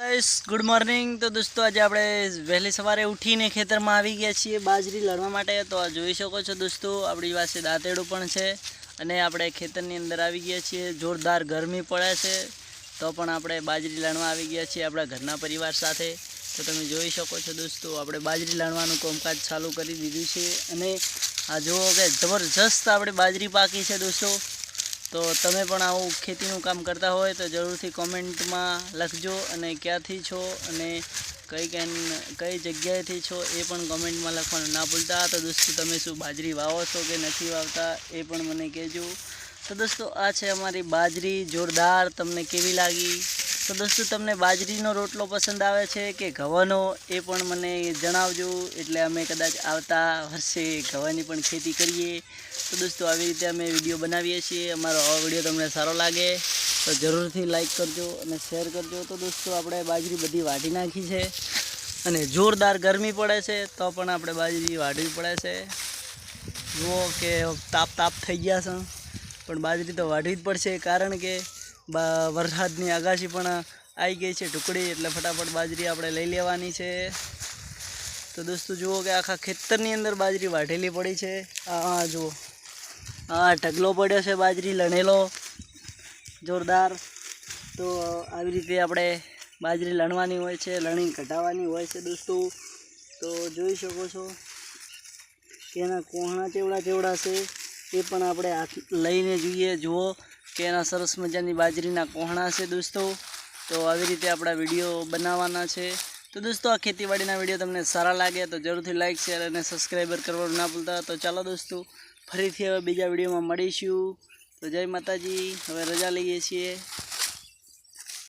Good morning તો દોસ્તો, આજે આપણે વહેલી સવારે ઉઠીને ખેતરમાં આવી ગયા છીએ બાજરી લણવા માટે. તો આ જોઈ શકો છો દોસ્તો, આપણી પાસે દાંતેડું પણ છે અને આપણે ખેતરની અંદર આવી ગયા છીએ. જોરદાર ગરમી પડે છે, તો પણ આપણે બાજરી લણવા આવી ગયા છીએ આપણા ઘરના પરિવાર સાથે. તો તમે જોઈ શકો છો દોસ્તો, આપણે બાજરી લણવાનું કામકાજ ચાલુ કરી દીધું છે. અને આ જુઓ કે જબરજસ્ત આપણે બાજરી પાકી છે દોસ્તો. તો તમે પણ આવું ખેતીનું કામ કરતા હોય તો જરૂરથી કોમેન્ટમાં લખજો અને ક્યાંથી છો અને કઈ કઈ જગ્યાએથી છો એ પણ કોમેન્ટમાં લખવાનું ના ભૂલતા. તો દોસ્તો, તમે શું બાજરી વાવો છો કે નથી વાવતા એ પણ મને કહેજો. તો દોસ્તો, આ છે અમારી બાજરી જોરદાર. તમને કેવી લાગી? તો દોસ્તો, તમને બાજરીનો રોટલો પસંદ આવે છે કે ઘઉંનો, એ પણ મને જણાવજો. એટલે અમે કદાચ આવતા વર્ષે ઘઉંની પણ ખેતી કરીએ. તો દોસ્તો, આવી રીતે અમે વીડિયો બનાવીએ છીએ. અમારો આ વીડિયો તમને સારો લાગે તો જરૂરથી લાઈક કરજો અને શેર કરજો. તો દોસ્તો, આપણે બાજરી બધી વાટી નાખી છે અને જોરદાર ગરમી પડે છે, તો પણ આપણે બાજરી વાઢવી પડે છે. જુઓ કે તાપ તાપ થઈ ગયા છે. પણ બાજરી તો વાઢવી જ પડશે, કારણ કે વરસાદની આગાશી પણ આવી ગઈ છે ટુકડી, એટલે ફટાફટ બાજરી આપણે લઈ લેવાની છે. તો દોસ્તો, જુઓ કે આખા ખેતરની અંદર બાજરી વાઢેલી પડી છે. આ જુઓ. આ ઢગલો પડ્યો છે બાજરી, લણેલો. જોરદાર. તો આવી રીતે આપણે બાજરી લણવાની હોય છે લણી કઢાવવાની હોય છે દોસ્તો. તો જોઈ શકો છો કે એના કોહણા ચેવડા ચેવડા છે. એ પણ આપણે લઈને જોઈએ. જુઓ કે એના સરસ મજાની બાજરીના કોહણા છે દોસ્તો. તો આવી રીતે આપણા વીડિયો બનાવવાના છે. તો દોસ્તો, આ ખેતીવાડીના વીડિયો તમને સારા લાગે તો જરૂરથી લાઇક શેર અને સબસ્ક્રાઈબર કરવાનું ના ભૂલતા. તો ચાલો દોસ્તો, ફરીથી હવે બીજા વિડીયોમાં મળીશું. તો જય માતાજી. હવે રજા લઈએ છીએ.